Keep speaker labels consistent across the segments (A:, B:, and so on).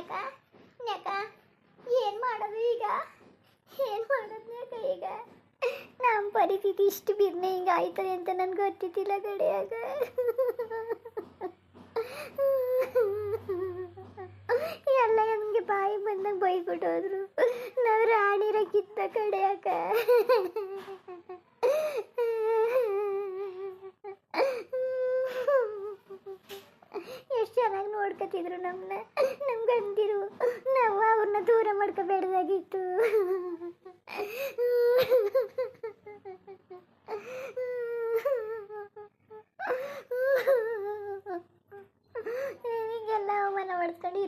A: ನೆಕ ನೆಕ ಏನು ಮಾಡೋದು ಈಗ? ಏನು ಮಾಡೋದು ನೆಕ ಈಗ? ನಮ್ಮ ಪರಿಸ್ಥಿತಿ ಇಷ್ಟು ಬಿರ್ನೆ ಹಿಂಗೆ ಆಯ್ತದೆ ಅಂತ ನನ್ಗೆ ಗೊತ್ತಿದ್ದಿಲ್ಲ ಕಡೆಯಾಗ ಎಲ್ಲ ನಮಗೆ ಬಾಯಿ ಬಂದಾಗ ಬೈದ್ಬಿಟ್ಟು ಹೋದ್ರು ನಾವು ರಾಣಿರಕ್ಕಿತ್ತ ಕಡೆಯಾಕ ಎಷ್ಟು ಚೆನ್ನಾಗಿ ನೋಡ್ಕೊತಿದ್ರು ನಮ್ಮನ್ನ ನಮ್ಮ ಗಂದಿರು ನಾವು ಅವ್ರನ್ನ ದೂರ ಮಾಡ್ಕೋಬೇಡ್ದಾಗಿತ್ತು ಹೀಗೆಲ್ಲ ಅವಮಾನ ಮಾಡ್ಕೊಂಡು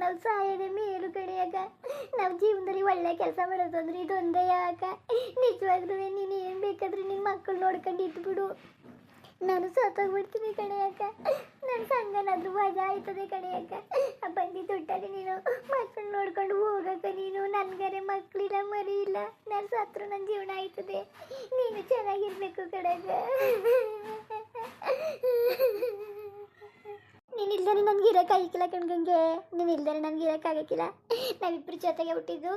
A: ನಾವು ಸಾಯದೆ ಮೇಲು ನಾವು ಜೀವನದಲ್ಲಿ ಒಳ್ಳೆ ಕೆಲಸ ಮಾಡೋದಂದ್ರೆ ಇದೊಂದೇ ಯಾಕ? ನಿಜವಾಗ್ಲೂ ನೀನು ಏನು ಬೇಕಾದ್ರೆ ನಿನ್ನ ಮಕ್ಕಳು ನೋಡ್ಕೊಂಡು ಇದ್ಬಿಡು ನಾನು ಸತ್ತೋಗ್ಬಿಡ್ತೀನಿ ಕಡೆಯಾಕ ನನ್ನ ಸಂಗನಾದ್ರೂ ಮಜಾ ಆಯ್ತದೆ ಕಡೆಯಾಕ ಬಂದಿ ದುಡ್ಡಲ್ಲಿ ನೀನು ಮಕ್ಕಳು ನೋಡ್ಕೊಂಡು ಹೋಗಕ್ಕ ನೀನು. ನನ್ಗರೆ ಮಕ್ಕಳಿಲ್ಲ ಮರಿ ಇಲ್ಲ. ನಾನು ಸತ್ರು ನನ್ನ ಜೀವನ ಆಯ್ತದೆ. ನೀನು ಚೆನ್ನಾಗಿರ್ಬೇಕು ಕಡೆಯಾಗ ನೀನು ಇಲ್ದರೆ ನನಗೆ ಇರೋಕ್ಕಾಗಿಕ್ಕಿಲ್ಲ ಕಣ್ಗಂಗೆ. ನೀನು ಇಲ್ದರೆ ನನಗೆ ಇರೋಕ್ಕಾಗಕ್ಕಿಲ್ಲ ನಾವಿಬ್ಬರು ಜೊತೆಗೆ ಹುಟ್ಟಿದ್ದು.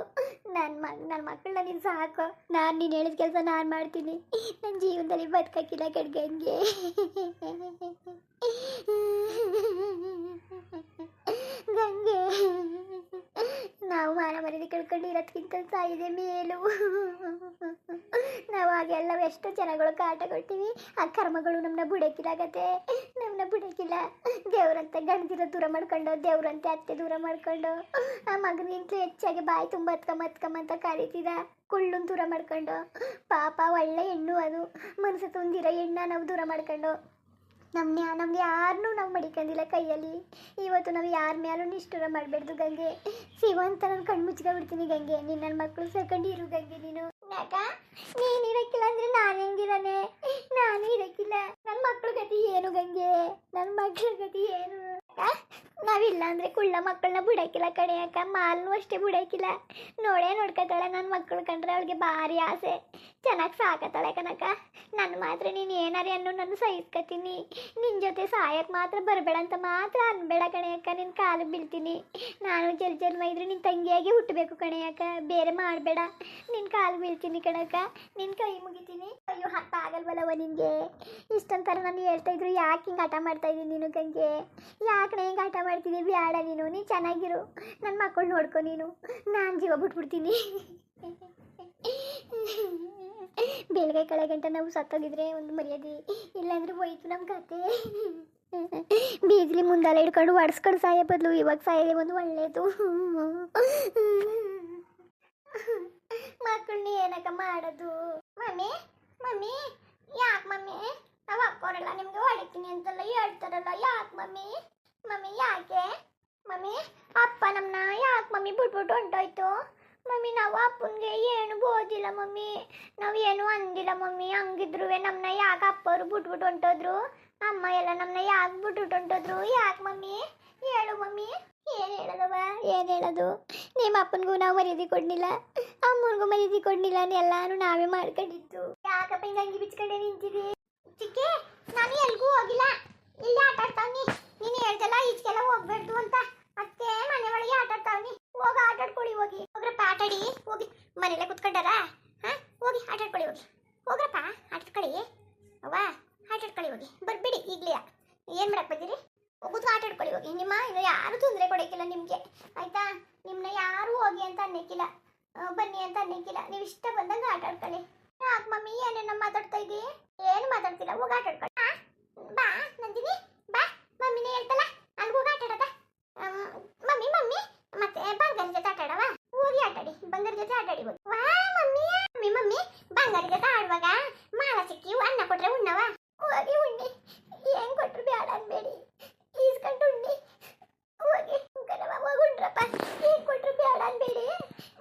A: ನನ್ನ ಮ ನನ್ನ ಮಕ್ಕಳನ್ನ ನೀನು ಸಾಕು. ನಾನು ನೀನು ಹೇಳಿದ ಕೆಲಸ ನಾನು ಮಾಡ್ತೀನಿ. ನನ್ನ ಜೀವನದಲ್ಲಿ ಬದುಕಕ್ಕಿಲ್ಲ ಕಣ್ಗಂಗೆ. ಗಂಗೆ, ನಾವು ಮಾನ ಮರ್ಯಾದೆ ಕಳ್ಕೊಂಡು ಇರೋದ್ಕಿಂತ ಸಾಯಿದೆ ಮೇಲು. ನಾವು ಹಾಗೆಲ್ಲ ಎಷ್ಟು ಜನಗಳು ಕಾಟ ಕೊಡ್ತೀವಿ, ಆ ಕರ್ಮಗಳು ನಮ್ಮನ್ನ ಬುಡಕಿಲಾಗತ್ತೆ. ಬುಡಕಿಲ್ಲ ದೇವ್ರಂತ ಗಂಡದಿರ ದೂರ ಮಾಡ್ಕೊಂಡು, ದೇವ್ರಂತೆ ಅತ್ತೆ ದೂರ ಮಾಡ್ಕೊಂಡು, ಆ ಮಗನಿಂತ ಹೆಚ್ಚಾಗಿ ಬಾಯಿ ತುಂಬ ಅಂತ ಕರಿತಿದ. ಕುಳ್ಳು ದೂರ ಮಾಡ್ಕೊಂಡು, ಪಾಪ ಒಳ್ಳೆ ಹೆಣ್ಣು ಅದು. ಮನಸ್ಸು ತುಂದಿರ ಹೆಣ್ಣ ನಾವು ದೂರ ಮಾಡ್ಕೊಂಡು. ನಮ್ಮ ನಮ್ಗೆ ಯಾರನ್ನೂ ನಾವು ಮಡಿಕೊಂಡಿಲ್ಲ ಕೈಯಲ್ಲಿ. ಇವತ್ತು ನಾವು ಯಾರ ಮೇಲೂ ನಿಷ್ಠೂರ ಮಾಡಬಾರ್ದು ಗಂಗೆ. ಸಿಗುವಂತ ನಾನು ಕಣ್ಣು ಮುಚ್ಕೊಂಡ್ಬಿಡ್ತೀನಿ ಗಂಗೆ. ನಿನ್ನ ನನ್ನ ಮಕ್ಕಳು ಸೇರ್ಕೊಂಡು ಇರು ಗಂಗೆ ನೀನು. ಯಾಕ ನೀನು ಇರಕ್ಕಿಲ್ಲ ಅಂದ್ರೆ ನಾನು ಹೆಂಗಿರನೆ? ನಾನು ಇರಕ್ಕಿಲ್ಲ. ನನ್ನ ಮಕ್ಕಳ ಗತಿ ಏನು ಗಂಗೆ? ನನ್ನ ಮಕ್ಕಳ ಗತಿ ಏನು? ನಾವಿಲ್ಲ ಅಂದ್ರೆ ಕುಳ್ಳ ಮಕ್ಕಳನ್ನ ಬಿಡಕ್ಕಿಲ್ಲ ಕಡೆ ಅಕ್ಕ. ಮಾಲ್ನು ಅಷ್ಟೇ ಬಿಡಕ್ಕಿಲ್ಲ ನೋಡೇ ನೋಡ್ಕೊತಾಳೆ ನನ್ನ ಮಕ್ಕಳು ಕಂಡ್ರೆ ಅವಳಿಗೆ ಭಾರಿ ಆಸೆ. ಚೆನ್ನಾಗಿ ಸಾಕತ್ತಾಳೆ ಕನಕ ನನ್ನ ಮಾತ್ರ ನೀನು ಏನಾರೇ ಅನ್ನೋ ನಾನು ಸಹಿಸ್ಕೊತೀನಿ. ನಿನ್ನ ಜೊತೆ ಸಾಯಕ್ಕೆ ಮಾತ್ರ ಬರಬೇಡ ಅಂತ ಮಾತ್ರ ಅನ್ಬೇಡ ಕಣೆಯಕ್ಕ ನಿನ್ನ ಕಾಲು ಬೀಳ್ತೀನಿ. ನಾನು ಜಲ್ ಜನ್ಮ ಇದ್ರೆ ನಿನ್ನ ತಂಗಿಯಾಗಿ ಹುಟ್ಟಬೇಕು ಕಣೆಯಕ್ಕ, ಬೇರೆ ಮಾಡಬೇಡ. ನಿನ್ನ ಕಾಲು ಬೀಳ್ತೀನಿ ಕಣಕ್ಕ ನಿನ್ನ ಕೈ ಮುಗಿತೀನಿ. ಅಯ್ಯೋ ಹತ್ತ ಆಗಲ್ವಲ್ಲವ ನಿನಗೆ? ಇಷ್ಟೊಂಥರ ನಾನು ಹೇಳ್ತಾ ಇದ್ರು ಯಾಕೆ ಹಿಂಗೆ ಆಟ ಮಾಡ್ತಾ ಇದ್ದೀನಿ ನೀನು ಗಂಗೆ? ಯಾಕೆ ಹಿಂಗೆ ಆಟ ಮಾಡ್ತೀನಿ ಬ್ಯಾಡ ನೀನು ನೀನು ಚೆನ್ನಾಗಿರು. ನನ್ನ ಮಕ್ಕಳು ನೋಡ್ಕೊ ನೀನು. ನಾನು ಜೀವ ಬಿಟ್ಬಿಡ್ತೀನಿ. ಬೆಳಗ್ಗೆ ಕಳೆಗಂಟ ನಾವು ಸತ್ತೋಗಿದ್ರೆ ಒಂದು ಮರ್ಯಾದೆ ಇಲ್ಲಾಂದ್ರೆ ಹೋಯ್ತು ನಮ್ಮ ಕತೆ. ಬೀಜಲಿ ಮುಂದೆಲ್ಲ ಹಿಡ್ಕೊಂಡು ಒಡ್ಸ್ಕೊಂಡು ಸಾಯ ಬದಲು ಇವಾಗ ಸಾಯೋದೇ ಒಂದು ಒಳ್ಳೇದು. ಮಕ್ಕಳನ್ನ ಏನಕ್ಕ ಮಾಡೋದು? ಮಮ್ಮಿ ಮಮ್ಮಿ, ಯಾಕೆ ಮಮ್ಮಿ? ನಾವು ಅಕ್ಕೋರಲ್ಲ ನಿಮ್ಗೆ ಹೊಡಿತೀನಿ ಅಂತೆಲ್ಲ ಹೇಳ್ತಾರಲ್ಲ, ಯಾಕೆ ಮಮ್ಮಿ? ಮಮ್ಮಿ ಯಾಕೆ? ಮಮ್ಮಿ, ಅಪ್ಪ ನಮ್ಮನ್ನ ಯಾಕೆ ಮಮ್ಮಿ ಬಿಟ್ಬಿಟ್ಟು ಹೊಂಟೋಯ್ತು? ಮಮ್ಮಿ, ನಾವು ಅಪ್ಪನಿಗೆ ಏನು ಬೋದಿಲ್ಲ ಮಮ್ಮಿ. ನಾವು ಏನು ಅಂದಿಲ್ಲ ಮಮ್ಮಿ. ಹಂಗಿದ್ರು ನಮ್ಮನ್ನ ಯಾಕೆ ಅಪ್ಪರು ಬಿಟ್ಬಿಟ್ಟು ಹೊಂಟೋದ್ರು? ಅಮ್ಮ ಎಲ್ಲ ನಮ್ಮನ್ನ ಯಾಕೆ ಬಿಟ್ಬಿಟ್ಟು ಹೊಂಟೋದ್ರು? ಯಾಕೆ ಮಮ್ಮಿ? ಹೇಳು ಮಮ್ಮಿ. ಏನು ಹೇಳೋದವ? ಏನು ಹೇಳೋದು? ನಿಮ್ಮ ಅಪ್ಪನಿಗೂ ನಾವು ಮರ್ಯಾದೆ ಕೊಡ್ಲಿಲ್ಲ. ಅಮ್ಮನಿಗೂ ಮರ್ಯಾದೆ ಕೊಡ್ಲಿಲ್ಲ ಎಲ್ಲಾನು ನಾವೇ ಮಾಡ್ಕೊಂಡಿದ್ದು. ಯಾಕಪ್ಪ ಹಿಂಗೆ ಅಂಗಿ ಬಿಚ್ಕೊಂಡೆ ನಿಂತಿದ್ವಿ ಚಿಕ್ಕೆ, ನಾನು ಎಲ್ಗೂ ಹೋಗಿಲ್ಲ. ಇಲ್ಲಿ ಆಟ ಆಡ್ತಾವ್ನಿ ನೀನು ಹೇಳ್ತಲ್ಲ ಈಚೆಗೆಲ್ಲ ಹೋಗ್ಬಾರ್ದು ಅಂತ. ಅದಕ್ಕೆ ಮನೆ ಒಳಗೆ ಆಟ ಆಡ್ತಾವ್ನಿ ಹೋಗ, ಆಟ ಆಡ್ಕೊಳ್ಳಿ, ಹೋಗಿ. ಹೋಗ್ರಪ್ಪ, ಆಟ ಆಡಿ. ಹೋಗಿ. ಮನೇಲೆ ಕುತ್ಕೊಂಡಾರ? ಹಾ? ಹೋಗಿ, ಆಟ ಆಡ್ಕೊಳ್ಳಿ, ಹೋಗಿ. ಹೋಗ್ರಪ್ಪ ಆಟಾಡ್ಕೊಳ್ಳಿ ಅವ್ವಾ ಅವ್ವ, ಆಟ ಆಡ್ಕೊಳ್ಳಿ, ಹೋಗಿ. ಬರ್ಬೇಡಿ, ಈಗಲೇ. ಏನು ಮಾಡಕ್ ಬಂದಿರಿ? ಹೋಗುದು, ಆಟ ಆಡ್ಕೊಳ್ಳಿ, ಹೋಗಿ. ನಿಮ್ಮ ಇನ್ನು ಯಾರು ತೊಂದರೆ ಕೊಡೋಕ್ಕಿಲ್ಲ ನಿಮಗೆ. ಆಯ್ತಾ? ನಿಮ್ಮನ್ನ ಯಾರು ಹೋಗಿ ಅಂತ ಅನ್ನಕ್ಕಿಲ್ಲ. ಬನ್ನಿ ಅಂತ ಅನ್ನಕ್ಕಿಲ್ಲ. ನೀವು ಇಷ್ಟ ಬಂದಂಗೆ ಆಟ ಆಡ್ಕೊಳ್ಳಿ. ಯಾಕೆ ಮಮ್ಮಿ, ಏನೇನೋ ಮಾತಾಡ್ತಾ ಇದ್ದೀ? ಏನು ಮಾತಾಡ್ತಿಲ್ಲ? ಹೋಗಿ, ಆಟ ಆಡ್ಕೊಳ್ಳಿ ಆ, ಬಾ ನಂದಿನಿ ಬಾ ಮಮ್ಮಿನೇ ಹೇಳ್ತಲ್ಲ ಅಲ್ಲಿ ಹೋಗಿ ಆಟ ಆಡದ ಮಮ್ಮಿ ಮಮ್ಮಿ ಮತ್ತೆ ಬಂಗಾರ ಜೊತೆ ಆಟ ಆಡವ ಹೋಗಿ ಆಟಾಡಿ ಬಂಗಾರ ಜೊತೆ ಆಟಾಡಿ ಹೋಗಿ ವಾ ಮಮ್ಮಿ ಮಮ್ಮಿ ಮಮ್ಮಿ ಬಂಗಾರ ಜೊತೆ ಆಡುವಾಗ ಮಾಲ ಸಿಕ್ಕಿ ಅನ್ನ ಕೊಟ್ರೆ ಉಣ್ಣವ ಹೋಗಿ ಉಣ್ಣಿ ಏನ್ ಕೊಟ್ರು ಬೇಡ ಅನ್ಬೇಡಿ ಈಸ್ಕೊಂಡು ಉಣ್ಣಿ ಹೋಗಿ ಕಣವ ಹೋಗಿ ಉಂಡ್ರಪ್ಪ ಏನ್ ಕೊಟ್ರು ಬೇಡ ಅನ್ಬೇಡಿ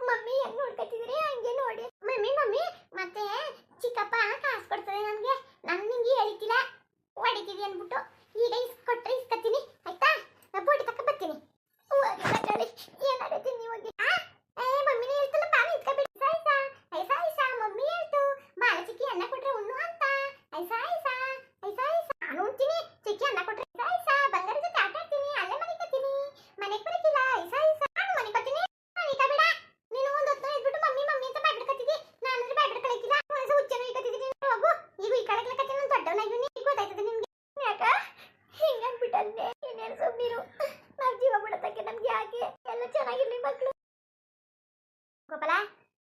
A: ಮಮ್ಮಿ ಹೆಂಗ್ ನೋಡ್ಕೊತಿದ್ರಿ ಹಂಗೆ ನೋಡಿ ಮಮ್ಮಿ ಮಮ್ಮಿ ಮತ್ತೆ ಚಿಕ್ಕಪ್ಪ ಕಾಸು ಕೊಡ್ತಾರೆ ನನ್ಗೆ ನನ್ ನಿಂಗೆ ಹೇಳಿಕ್ಕಿಲ್ಲ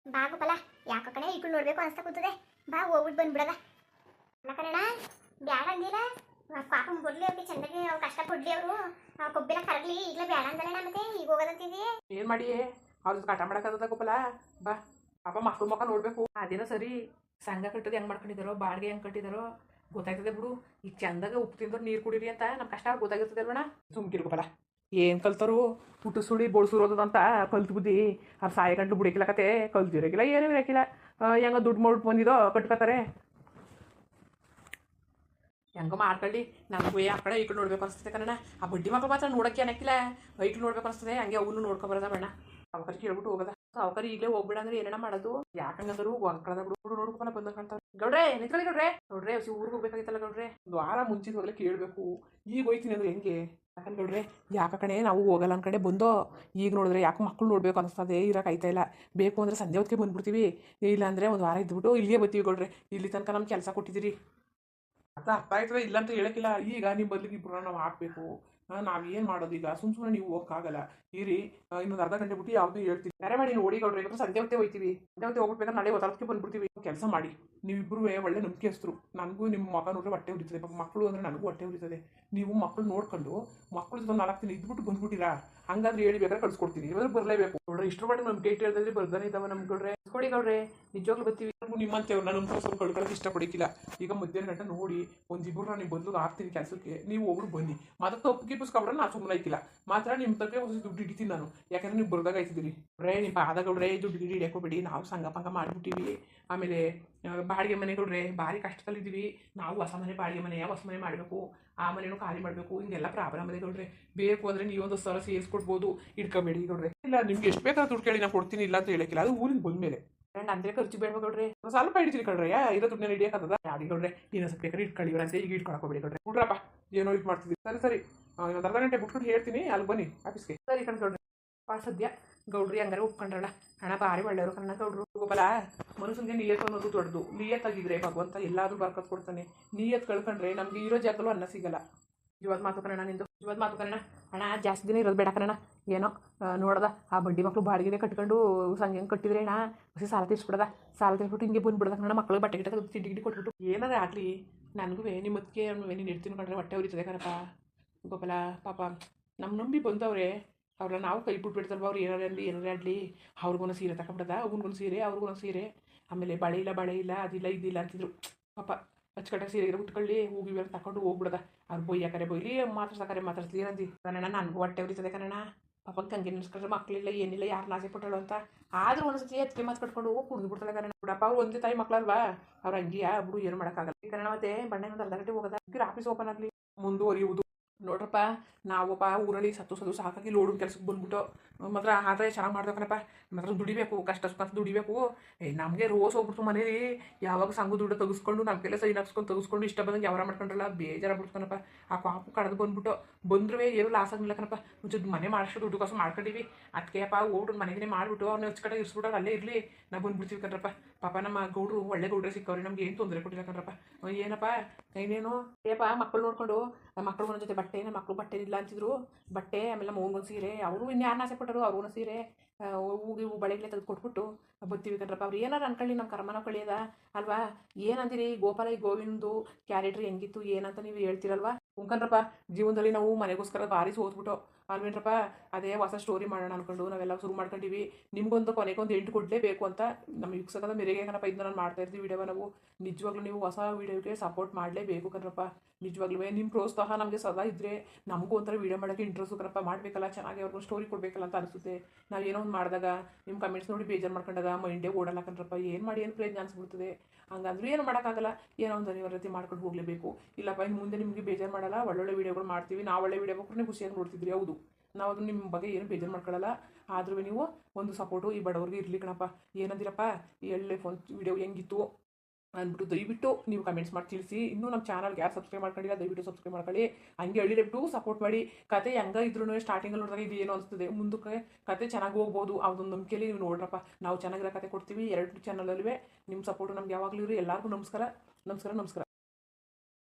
A: ಬಾ ಗೋಪಾಲ ಯಾಕೋ ಕಣೆ ಈಗ ನೋಡ್ಬೇಕು ಅನ್ಸ್ತಾ ಕೂತದೆ. ಬಾ ಹೋಗ್ಬಿಟ್ಟು ಬಂದ್ಬಿಡದ ಕಣಣ್ಣ ಬ್ಯಾಡ ಅಂದಿಲ್ಲ. ಪಾಪ ಕೊಡ್ಲಿ ಅವ್ರಿಗೆ ಚಂದಾಗಿ ಅವ್ರು ಕಷ್ಟ ಕೊಡ್ಲಿ ಅವರು. ಕೊಬ್ಬಿನ ಕರಗ್ಲಿ ಈಗಲೇ ಬ್ಯಾಡ ಅಂದಲ್ಲ ಮತ್ತೆ ಈಗ ಹೋಗೋದಂತಿದೆ
B: ಏನು ಮಾಡಿ? ಅವ್ರ ಕಟ ಕಾಟ ಮಾಡಕ್ಕದ ಗೋಪಾಲ. ಬಾ ಪಾಪ ಮಕ್ಕಳು ಮಕ್ಕ ನೋಡ್ಬೇಕು. ಅದೇನೋ ಸರಿ ಸಂಘ ಕಟ್ಟೋದು ಹೆಂಗ್ ಮಾಡ್ಕೊಂಡಿದಾರೋ ಬಾಡಿಗೆ ಹೆಂಗ್ ಕಟ್ಟಿದಾರೋ ಗೊತ್ತಾಗ್ತದೆ ಬಿಡು. ಈಗ ಚಂದಾಗ ಉಪ್ಪು ತಿಂದ್ರು ನೀರು ಕುಡೀರಿ ಅಂತ ನಮ್ಮ ಕಷ್ಟ ಅವ್ರು ಗೊತ್ತಾಗಿರ್ತದೆ ಅಲ್ವಣ ಸುಮ್ಕಿರು ಏನ್ ಏನು ಕಲ್ತಾರು? ಊಟ ಸುಳಿ ಬೋಳ್ಸಿರೋದು ಅಂತ ಕಲ್ತು ಬುದ್ಧಿ. ಅವ್ರು ಸಾಯ ಗಂಟು ಬುಡಿಕಿಲ್ಲಕತೆ ಕಲ್ತಿರಕಿಲ್ಲ ಏನೂ ಇರೋಕಿಲ್ಲ. ಹೆಂಗ ದುಡ್ಡು ಮಾಡ್ಬಿಟ್ಟು ಬಂದಿದೋ ಕಟ್ಕೋತಾರೆ. ಹೆಂಗೋ ಮಾಡ್ಕೊಳ್ಳಿ. ನನಗೂ ಆ ಕಡೆ ಈ ಕಡೆ ನೋಡ್ಬೇಕು ಅನಿಸ್ತದೆ ಕಣ ಆ ಬಡ್ಡಿ ಮಕ್ಕಳು ಮಾತ್ರ ನೋಡಕ್ಕೆ ಏನಕ್ಕಿಲ್ಲ ಇಟ್ಟು ನೋಡ್ಬೇಕು ಅನಿಸ್ತದೆ. ಹಂಗೆ ಅವನು ನೋಡ್ಕೊ ಬರೋದ ಬಣ್ಣ ಅವಕರ್ ಕೇಳ್ಬಿಟ್ಟು ಹೋಗದ. ಸಾವುಕಾರಿ ಈಗಲೇ ಹೋಗ್ಬಿಡಂದ್ರೆ ಅಂದ್ರೆ ಏನೇನ ಮಾಡೋದು. ಯಾಕಂಗಂದ್ರು ಹೊಂಕಳದ ಬಿಡು ನೋಡ್ಕೊಲ್ಲ ಬಂದ ಕಾಣ್ತಾರ ಗೌಡ್ರೆ, ನಿಂತ್ಕೊಳ್ಳಿ ಗೌಡ್ರೆ. ನೋಡ್ರೆ ಊರಿಗೆ ಹೋಗ್ಬೇಕಾಗಿತ್ತಲ್ಲ ಗೌಡ್ರೆ. ಒಂದು ವಾರ ಹೋಗ್ಲಿಕ್ಕೆ ಕೇಳಬೇಕು. ಈಗ ಹೋಯ್ತೀನಿ ಅಂದ್ರೆ ಹೆಂಗೆ? ಯಾಕಂದ್ರೆ ನೋಡ್ರೆ ಯಾಕೆ ಕಣೆ ನಾವು ಹೋಗಲ್ಲ ಅನ್ಕಡೆ ಬಂದೋ, ಈಗ ನೋಡಿದ್ರೆ ಯಾಕೆ ಮಕ್ಕಳು ನೋಡಬೇಕು ಅನಿಸ್ತದೆ, ಇರೋಕೆ ಆಯ್ತಾ ಇಲ್ಲ. ಬೇಕು ಅಂದರೆ ಸಂಜೆ ಹೊತ್ತಿಗೆ ಬಂದ್ಬಿಡ್ತೀವಿ. ಇಲ್ಲ ಅಂದ್ರೆ ಒಂದು ವಾರ ಇದ್ಬಿಟ್ಟು ಇಲ್ಲಿಯೇ ಬರ್ತೀವಿ ಕೊಡ್ರಿ ಇಲ್ಲಿ ತನಕ ನಮ್ಮ ಕೆಲಸ ಕೊಟ್ಟಿದ್ದೀರಿ. ಅರ್ಥ ಅರ್ಥ ಆಯ್ತದೆ ಇಲ್ಲ ಅಂತ ಹೇಳಕ್ಕಿಲ್ಲ. ಈಗ ನಿಮ್ಮ ಬದಲಿಗೆ ಇಬ್ಬರು ನಾವು ಹಾಕ್ಬೇಕು ನಾವೇನು ಮಾಡೋದು ಈಗ? ಸುಮ್ ಸುಮ್ಮನೆ ನೀವು ಹೋಗಕ್ಕಾಗಲ್ಲ ಇರಿ ಇನ್ನೊಂದು ಅರ್ಧ ಗಂಟೆ ಬಿಟ್ಟು ಯಾವುದು ಹೇಳ್ತೀವಿ ಬೇರೆ ಮಾಡಿ ನೀವು ಓಡಿಗೌಡ್ರಿ ಇವತ್ತು ಸಂಜೆ ಹೊತ್ತೆ ಹೋಯ್ತೀವಿ. ಸಂಜೆ ಹೊತ್ತೆ ಹೋಗ್ಬೇಕಾದ್ರೆ ನಾಳೆ ಹೊತ್ತಕ್ಕೆ ಬಂದ್ಬಿಡ್ತೀವಿ. ಕೆಲಸ ಮಾಡಿ. ನೀವಿಬ್ಬರು ಒಳ್ಳೆ ನಂಬಿಕೆಸ್ತರು ನನಗೂ ನಿಮ್ಮ ಮಗ ನೋಡ್ರೆ ಹೊಟ್ಟೆ ಉರಿತದೆ. ಮಕ್ಕಳು ಅಂದ್ರೆ ನನಗೂ ಹೊಟ್ಟೆ ಉರಿತದೆ. ನೀವು ಮಕ್ಕಳು ನೋಡ್ಕೊಂಡು ಮಕ್ಕಳು ಜೊತೆ ನಾಲ್ಕು ದಿನ ಇದ್ಬಿಟ್ಟು ಬಂದ್ಬಿಟ್ಟಿರಾ? ಹಂಗಾದ್ರೆ ಹೇಳಿ ಬೇಕಾದ್ರೆ ಕಳ್ಸಿಕೊಡ್ತೀನಿ. ಇವಾಗ ಬರಲೇಬೇಕು. ನೋಡ್ರಿ ಇಷ್ಟು ಮಾಡಿ ನಮ್ಗೆ ಇಟ್ಟು ಹೇಳಿದ್ರೆ ಬರ್ದಾನೆ ಇದಾವೆ ನಮ್ಗೆ ಗೌಡ್ರೆ. ಕೊಡಿ ಗೌಡ್ರೆ. ನಿಜವಾಗ್ಲೂ ಬರ್ತೀವಿ. ನಿಮ್ಮಂತೆ ನಾನು ಸ್ವಲ್ಪ ಕಳ್ಕೊಳಕ್ಕೆ ಇಷ್ಟಪಡಿಕ್ಕಿಲ್ಲ. ಈಗ ಮಧ್ಯಾಹ್ನ ಗಂಟೆ ನೋಡಿ ಒಂದಿಬ್ಬರು ನಾನು ನಿಮ್ಮ ಬಂದು ಆಗ್ತೀನಿ ಕೆಲಸಕ್ಕೆ. ನೀವು ಒಬ್ರು ಬನ್ನಿ. ಮತ್ತೆ ತಪ್ಪು ಗಿಪ್ಪಿಸ್ಕೊಬಿಟ್ರೆ ನಾನು ಸುಮ್ಮನೆ ಐಕಿಲ್ಲ ಮಾತ್ರ ನಿಮ್ಮ ತಪ್ಪೇ ಹೊಸ ದುಡ್ಡು ಹಿಡಿತೀನಿ ನಾನು. ಯಾಕಂದ್ರೆ ನೀವು ಬರ್ದಾಗ ಆಯ್ತಿದ್ದೀರಿ. ರೇ ನಿಮ್ಮ ಪಾದಗೌಡ್ರೆ ದುಡ್ಡು ಗಿಡಿ ಹಿಡಿಯಾಕೋಬೇಡಿ ನಾವು ಸಂಘ ಪಂಗ ಮಾಡಿಬಿಟ್ಟಿವಿ. ಆಮೇಲೆ ಬಾಡಿಗೆ ಮನೆಗಳ್ರೆ ಭಾರಿ ಕಷ್ಟದಲ್ಲಿದ್ದೀವಿ ನಾವು ಹೊಸ ಮನೆ, ಬಾಡಿಗೆ ಮನೆ, ಹೊಸ ಮನೆ ಮಾಡಬೇಕು. ಆ ಮನೆನೂ ಖಾಲಿ ಮಾಡಬೇಕು. ಹಿಂಗೆಲ್ಲ ಪ್ರಾಬ್ಲಮ್ ಇದೆ ಗೌಡ್ರೆ ಬೇಕು ಅಂದರೆ ನೀವೊಂದು ಸಲ ಸೇರಿಸ್ಕೊಡ್ಬೋದು ಇಟ್ಕೋಬೇಡಿ ಗೌಡ್ರೆ ಇಲ್ಲ, ನಿಮ್ಗೆ ಎಷ್ಟು ಬೇಕಾದ ದುಡ್ಡು ಕೇಳಿ ನಾನು ಕೊಡ್ತೀನಿ, ಇಲ್ಲ ಅಂತ ಹೇಳಕ್ಕಿಲ್ಲ. ಅದು ಊರಿಗೆ ಬಂದ್ಮೇಲೆ. ಫ್ರೆಂಡ್ ಅಂದ್ರೆ ಖರ್ಚು ಬೇಡ ಕೊಡ್ರಿ ಸ್ವಲ್ಪ ಹಿಡಿತೀರಿ ಕಡ್ರಿ ಇರೋ ದುಡ್ಡನ್ನ ಹಿಡಿಯಕ್ಕದ ಯಾಡಿ ಗೌಡ್ರೆ ಇನ್ನೊಂದು ಸ್ವಲ್ಪ ಬೇಕಾದ್ರೆ ಇಟ್ಕೊಳ್ಳಿ ಅಂತ, ಈಗ ಇಟ್ಕೊಳಕೋಬೇಡಿ ಕೊಡ್ರಿ ಹುಡ್ರಪ್ಪ ಏನೋ ಇದು ಮಾಡ್ತಿದ್ವಿ ಸರಿ ಸರಿ. ಇನ್ನೊಂದು ಅರ್ಧ ಗಂಟೆ ಬಿಟ್ಬಿಟ್ಟು ಹೇಳ್ತೀನಿ ಅಲ್ಲಿ ಬನ್ನಿ ಆಫೀಸ್ಗೆ ಸರಿ ಕಣ್ಕೊಡ್ರಿ ಪಾ ಸದ್ಯ. ಗೌಡ್ರಿ ಹಂಗಾರೆ ಒಪ್ಕೊಂಡ್ರಲ್ಲ. ಹಣ ಭಾರಿ ಒಳ್ಳೆಯವರು ಕಣ್ಣ ಗೌಡ್ರು. ಗೋಪಾಲ ಮನುಷ್ಯನಿಗೆ ನೀಯತ್ ಅನ್ನೋದು ದೊಡ್ಡದು. ನೀಯತ್ತಾಗಿದ್ರೆ ಭಗವಂತ ಎಲ್ಲಾದ್ರೂ ಬರ್ಕತ್ ಕೊಡ್ತಾನೆ. ನೀಯತ್ ಕಳ್ಕೊಂಡ್ರೆ ನಮ್ಗೆ ಇರೋ ಜಾಗದಲ್ಲೂ ಅನ್ನ ಸಿಗಲ್ಲ. ಜೀವದ ಮಾತು ಕಣ ನಿಂದು ಜೀವದ ಮಾತು ಕಣ ಹಣ ಜಾಸ್ತಿ ದಿನ ಇರೋದು ಬೇಡ ಕಣ ಏನೋ ನೋಡದ. ಆ ಬಡ್ಡಿ ಮಕ್ಕಳು ಬಾಡಿಗೆ ಕಟ್ಕೊಂಡು ಸಂಗೆ ಹೆಂಗೆ ಕಟ್ಟಿದ್ರೆ ಅಣ್ಣ? ಹೊಸ ಸಾಲ ತೀರ್ಸ್ಬಿಡದ? ಸಾಲ ತೀರ್ಸ್ಬಿಟ್ಟು ಹಿಂಗೆ ಬಂದ್ಬಿಡ್ದ ಕಣ ಮಕ್ಳಿಗೆ ಬಟ್ಟೆ ಗಿಟ್ಟ ತಿಂಡಿ ಗಿಡಿ ಕೊಟ್ಬಿಟ್ಟು. ಏನಾರ ಆಗಲಿ ನನಗೂ ನಿಮ್ಮ ಅದಕ್ಕೆ ನೀನು ಇಡ್ತೀನಿ ಕಂಡ್ರೆ ಹೊಟ್ಟೆ ಉರಿತದೆ ಕಣಪ್ಪ. ಗೋಪಾಲ, ಪಾಪ ನಮ್ಮ ನಂಬಿ ಬಂದವ್ರೆ ಅವ್ರನ್ನ ನಾವು ಕೈ ಬಿಟ್ಬಿಡ್ತಾರಲ್ಲ ಅವ್ರು ಏನಾರೇ ಆಗಲಿ ಏನಾರೇ ಆಗಲಿ. ಅವ್ರಿಗೊಂದು ಸೀರೆ ತಗೊಂಬಿಡದ ಅವ್ನಿಗೊಂದು ಸೀರೆ, ಅವ್ರಿಗೊಂದು ಸೀರೆ. ಆಮೇಲೆ ಬಳೆ ಇಲ್ಲ ಬಳೆ ಇಲ್ಲ, ಅದಿಲ್ಲ, ಇದಿಲ್ಲ ಅಂತಿದ್ರು. ಪಾಪ ಅಚ್ಚುಕಟ್ಟಾಗಿ ಸೀರೆ ಗಿರೆ ಉಟ್ಕೊಳ್ಳಿ ಹೂಗಿ ಬೇರೆ ತಗೊಂಡು ಹೋಗ್ಬಿಡದ. ಅವ್ರು ಬೊಯ್ಯಕರೆ ಬೊಯ್ಲಿ ಮಾತಾಡ್ಸಕರೆ ಮಾತಾಡ್ಸ್ಲಿ ಏನಂದಿ ಕನ್ನಡ ನನಗೂ ಹೊಟ್ಟೆ ಉರಿತದೆ ಕನ್ನಡ. ಪಾಪ ಕಂಗೆ ನಿಲ್ಸ್ಕೊಂಡ್ರೆ ಮಕ್ಕಳಿಲ್ಲ ಏನಿಲ್ಲ, ಯಾರು ನಾಸೆ ಪಟ್ಟಳು ಅಂತ. ಆದ್ರೂ ಒಂದ್ಸತಿ ಎತ್ತಿಗೆ ಮಾತು ಕಟ್ಕೊಂಡು ಹೋಗಿ ಕುಡಿದು ಬಿಡ್ತಾಳೆ ಕನ್ನಡ. ಬಿಡಪ್ಪ, ಅವ್ರು ಒಂದೇ ತಾಯಿ ಮಕ್ಕಳಲ್ವಾ ಅವ್ರು ಹಂಗೆ ಬಿಡು, ಏನು ಮಾಡೋಕ್ಕಾಗಲ್ಲ. ಕನ್ನಡ ಮತ್ತೆ ಬಣ್ಣ ಒಂದು ಅರ್ಧ ಗಂಟೆ ಹೋಗೋದ. ಆಫೀಸ್ ಓಪನ್ ಆಗಲಿ. ಮುಂದುವರಿಯುವುದು. ನೋಡ್ರಪ್ಪ ನಾವಪ್ಪ ಊರಲ್ಲಿ ಸತ್ತು ಸತ್ತು ಸಾಕಾಗಿ ಲೋಡು ಕೆಲ್ಸಕ್ಕೆ ಬಂದ್ಬಿಟ್ಟು ಮಾತ್ರ ಆದರೆ ಚೆನ್ನಾಗಿ ಮಾಡ್ಬೇಕನಪ್ಪ ಮಾತ್ರ ದುಡಿಬೇಕು, ಕಷ್ಟ ಸುಖ ದುಡಿಬೇಕು. ಏ, ನಮಗೆ ರೋಸ್ ಹೋಗ್ಬಿಡ್ತು ಮನೇಲಿ. ಯಾವಾಗ ಸಂಘ ದುಡ್ಡು ತೆಗೆಸ್ಕೊಂಡು ನಮ್ಮ ಕೆಲಸ ಸೈನ್ ಹಾಕ್ಸ್ಕೊಂಡು ತೆಗೆಸ್ಕೊಂಡು ಇಷ್ಟ ಬಂದಂಗೆ ವ್ಯವಹಾರ ಮಾಡ್ಕೊಂಡ್ರಲ್ಲ ಬೇಜಾರಾಗ್ಬಿಡ್ತಾನಪ್ಪ ಆ ಕಾಪು ಕಡ್ದು ಬಂದ್ಬಿಟ್ಟು ಬಂದ್ರೂ ಏನು ಲಾಸ್ ಆಗಿಲ್ಲ ಕಣಪ್ಪ ಮುಂಚೆ ಮನೆ ಮಾಡೋಷ್ಟು ದುಡ್ಡು ಕಾಸು ಮಾಡ್ಕೊಂಡಿವಿ. ಅದಕ್ಕೆ ಅಪ್ಪ ಓಡ್ರು ಮಾಡ್ಬಿಟ್ಟು ಮಾಡಿಬಿಟ್ಟು ಅವ್ರನ್ನ ಹಚ್ಕಡೆ ಇರಿಸ್ಬಿಟ್ಟು ಅಲ್ಲೇ ಇರಲಿ. ನಾವು ಬಂದ್ಬಿಡ್ತೀವಿ ಕಣ್ರಪ್ಪ. ಪಾಪ ನಮ್ಮ ಗೌಡ್ರು, ಒಳ್ಳೆ ಗೌಡ್ರೆ ಸಿಕ್ಕವ್ರಿ, ನಮ್ಗೆ ಏನು ತೊಂದರೆ ಕೊಟ್ಟಿಲ್ಲ ಕಣ್ರಪ್ಪ. ಏನಪ್ಪ? ಇನ್ನೇನು ಏಪ ಮಕ್ಕಳು ನೋಡ್ಕೊಂಡು ಮಕ್ಕಳು ಜೊತೆ ಬಟ್ಟೆ ನನ್ನ ಮಕ್ಕಳು ಬಟ್ಟೆ ಇಲ್ಲ ಅಂತಿದ್ರು. ಬಟ್ಟೆ, ಆಮೇಲೆ ನಮ್ಮ ಒಂದು ಸೀರೆ, ಅವರು ಇನ್ಯಾರನ್ನ ಆಸೆ ಪಟ್ಟರು ಅವ್ರಿಗೂ ಸೀರೆ ಹೂಗಿ ಬಳೆಗಳೇ ತೆಗೆದು ಕೊಟ್ಬಿಟ್ಟು ಬರ್ತೀವಿ ಕಣ್ರಪ್ಪ. ಅವ್ರು ಏನಾರು ಅನ್ಕೊಳ್ಳಿ ನಮ್ಮ ಕರ್ಮನ ಕಳಿಯದ, ಅಲ್ವಾ? ಏನಂದಿರಿ? ಗೋಪಾಲ ಗೋವಿಂದು, ಕ್ಯಾರೆಟ್ರ್ ಹೆಂಗಿತ್ತು, ಏನಂತ ನೀವು ಹೇಳ್ತೀರಲ್ವಾ? ಉಂಕನ್ರಪ್ಪ ಜೀವನದಲ್ಲಿ ನಾವು ಮನೆಗೋಸ್ಕರ ಭಾರಿ ಸೋತ್ಬಿಟ್ಟು ಅಲ್ವೇನ್ರಪ್ಪ ಅದೇ ಹೊಸ ಸ್ಟೋರಿ ಮಾಡೋಣ ಅನ್ಕೊಂಡು ನಾವೆಲ್ಲ ಶುರು ಮಾಡ್ಕೊಂಡಿವಿ. ನಿಮ್ಗೊಂದು ಕೊನೆಗೊಂದು ಎಂಟು ಕೊಡಲೇಬೇಕು ಅಂತ ನಮ್ಮ ವೀಕ್ಷಕದ ಮೇರೆಗೆ ಕಣಪ್ಪ, ಇದನ್ನ ನಾನು ಮಾಡ್ತಾ ಇರ್ತೀವಿ. ವಿಡಿಯೋ ನಾವು ನಿಜವಾಗ್ಲೂ ನೀವು ಹೊಸ ವಿಡಿಯೋಗೆ ಸಪೋರ್ಟ್ ಮಾಡಲೇಬೇಕು ಕಣ್ರಪ್ಪ ನಿಜವಾಗ್ಲೂ ನಿಮ್ಮ ಪ್ರೋತ್ಸಾಹ ನಮಗೆ ಸದಾ ಇದ್ದರೆ ನಮಗೂ ಒಂಥರ ವಿಡಿಯೋ ಮಾಡೋಕ್ಕೆ ಇಂಟ್ರೆಸ್ಟ್ ಕರಪ್ಪ ಮಾಡಬೇಕಲ್ಲ, ಚೆನ್ನಾಗಿ ಅವ್ರಿಗೂ ಸ್ಟೋರಿ ಕೊಡಬೇಕಲ್ಲ ಅಂತ ಅನಿಸುತ್ತೆ. ನಾವು ಏನೋ ಒಂದು ಮಾಡಿದಾಗ ನಿಮ್ಮ ಕಮೆಂಟ್ಸ್ ನೋಡಿ ಬೇಜಾರು ಮಾಡ್ಕೊಂಡಾಗ ಮೈಂಡೇ ಓಡಲ್ಲ ಏನು ಮಾಡಿ ಏನು ಪ್ರಯತ್ನ ಅನಿಸ್ಬಿಡ್ತದೆ ಹಂಗಂದ್ರೂ ಏನು ಮಾಡೋಕ್ಕಾಗಲ್ಲ, ಏನೋ ಒಂದು ಅನಿವಾರ್ಯತೆ ಮಾಡ್ಕೊಂಡು ಹೋಗಲೇಬೇಕು. ಇಲ್ಲಪ್ಪ ಇನ್ನು ಮುಂದೆ ನಿಮಗೆ ಬೇಜಾರು ಮಾಡಲ್ಲ, ಒಳ್ಳೊಳ್ಳೆ ವೀಡಿಯೋಗಳು ಮಾಡ್ತೀವಿ, ನಾವು ಒಳ್ಳೆ ವೀಡಿಯೋ ನೀವು ಖುಷಿಯಾಗಿ ನೋಡ್ತಿದ್ರಿ, ಹೌದು. ನಾವು ಅದು ನಿಮ್ಮ ಬಗ್ಗೆ ಏನು ಬೇಜಾರು ಮಾಡ್ಕೊಳ್ಳಲ್ಲ ಆದ್ರೂ ನೀವು ಒಂದು ಸಪೋರ್ಟು ಈ ಬಡವ್ರಿಗೆ ಇರಲಿ ಕಣಪ್ಪ. ಏನಂದಿರಪ್ಪ, ಈ ಎಳ್ಳೆ ಫೋನ್ ವೀಡಿಯೋ ಹೆಂಗಿತ್ತು? ಅಂದ್ಬಿಟ್ಟು ದಯವಿಟ್ಟು ನೀವು ಕಮೆಂಟ್ಸ್ ಮಾಡಿ ತಿಳಿಸಿ. ಇನ್ನೂ ನಮ್ಮ ಚಾನಲ್ಗೆ ಯಾರು ಸಬ್ಸ್ಕ್ರೈಬ್ ಮಾಡ್ಕೊಂಡಿಲ್ಲ, ದಯವಿಟ್ಟು ಸಬ್ಸ್ಕ್ರೈಬ್ ಮಾಡ್ಕೊಳ್ಳಿ. ಹಂಗೆ ಹೇಳಿಬಿಟ್ಟು ಸಪೋರ್ಟ್ ಮಾಡಿ. ಕತೆ ಹೆಂಗ ಇದ್ರೂ ಸ್ಟಾರ್ಟಿಂಗಲ್ಲಿ ನೋಡಿದಾಗ ಇದು ಏನು ಅನಿಸ್ತದೆ. ಮುಂದಕ್ಕೆ ಕತೆ ಚೆನ್ನಾಗಿ ಹೋಗ್ಬೋದು. ಅದೊಂದು ನಂಬಿಕೆಯಲ್ಲಿ ನೀವು ನೋಡ್ರಪ್ಪ. ನಾವು ಚೆನ್ನಾಗಿರೋ ಕತೆ ಕೊಡ್ತೀವಿ. ಎರಡು ಚಾನಲಲ್ಲೂ ನಿಮ್ಮ ಸಪೋರ್ಟು ನಮ್ಗೆ ಯಾವಾಗಲೂ ಇರಿ. ಎಲ್ಲರಿಗೂ ನಮಸ್ಕಾರ. ನಮಸ್ಕಾರ ನಮಸ್ಕಾರ.